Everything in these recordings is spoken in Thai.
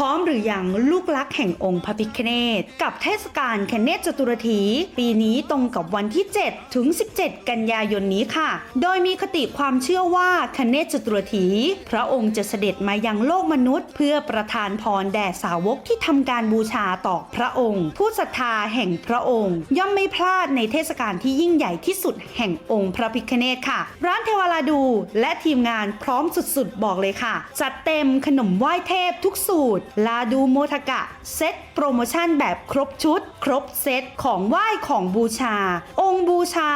ร้อมหรือยังลูกรักแห่งองค์พระพิฆเนศกับเทศกาลคเนศจตุรถี ปีนี้ตรงกับวันที่ 7 ถึง 17 กันยายนนี้ค่ะ โดยมีคติความเชื่อว่าคเนศจตุรถี พระองค์จะเสด็จมายังโลกมนุษย์ เพื่อประทานพรแด่สาวกที่ทำการบูชาต่อพระองค์ ผู้ศรัทธาแห่งพระองค์ ย่อมไม่พลาดในเทศกาลที่ยิ่งใหญ่ที่สุดแห่งองค์พระพิฆเนศค่ะ ร้านเทวาลาดูและทีมงานพร้อมสุดๆ บอกเลยค่ะ จัดเต็มขนมไหว้เทพทุกสูตรลาดูโมทกะ เซตโปรโมชั่นแบบครบชุด ครบเซตของไหว้ของบูชา องค์บูชา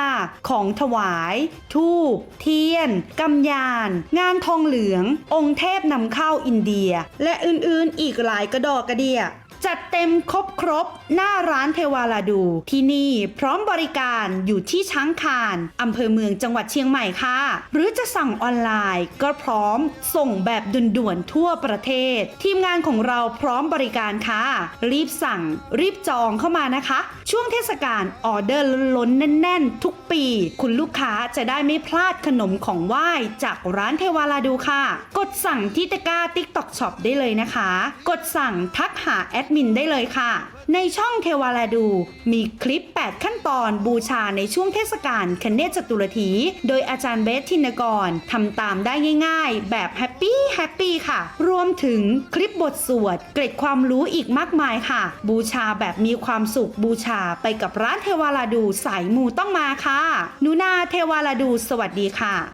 ของถวาย ทูบเทียนกำยาน งานทองเหลือง องค์เทพนำเข้าอินเดีย และอื่นๆอีกหลายกระดอกกระเดีย จัดเต็มครบครบ หน้าร้านเทวาลาดู ที่นี่พร้อมบริการอยู่ที่ช้างคานอำเภอเมืองจังหวัดเชียงใหม่ค่ะ หรือจะสั่งออนไลน์ก็พร้อมส่งแบบด่วนๆทั่วประเทศ ทีมงานของเราพร้อมบริการค่ะ รีบสั่งรีบจองเข้ามานะคะ ช่วงเทศกาลออเดอร์ล้นแน่น ๆ ทุกปี คุณลูกค้าจะได้ไม่พลาดขนมของไหว้จากร้านเทวาลาดูค่ะ กดสั่งที่ตะกร้า TikTok Shop ได้เลยนะคะ กดสั่งทักหาแอดมินได้เลยค่ะ ในช่องเทวาลาดู มีคลิป 8 ขั้นตอนบูชาในช่วงเทศกาลคเนศจตุรถี โดยอาจารย์เบสทินกรทำตามได้ง่ายๆ แบบแฮปปี้แฮปปี้ค่ะ รวมถึงคลิปบทสวด เกร็ดความรู้อีกมากมายค่ะ บูชาแบบมีความสุขบูชาไปกับร้านเทวาลาดูสายมูต้องมาค่ะหนูนาเทวาลาดูสวัสดีค่ะ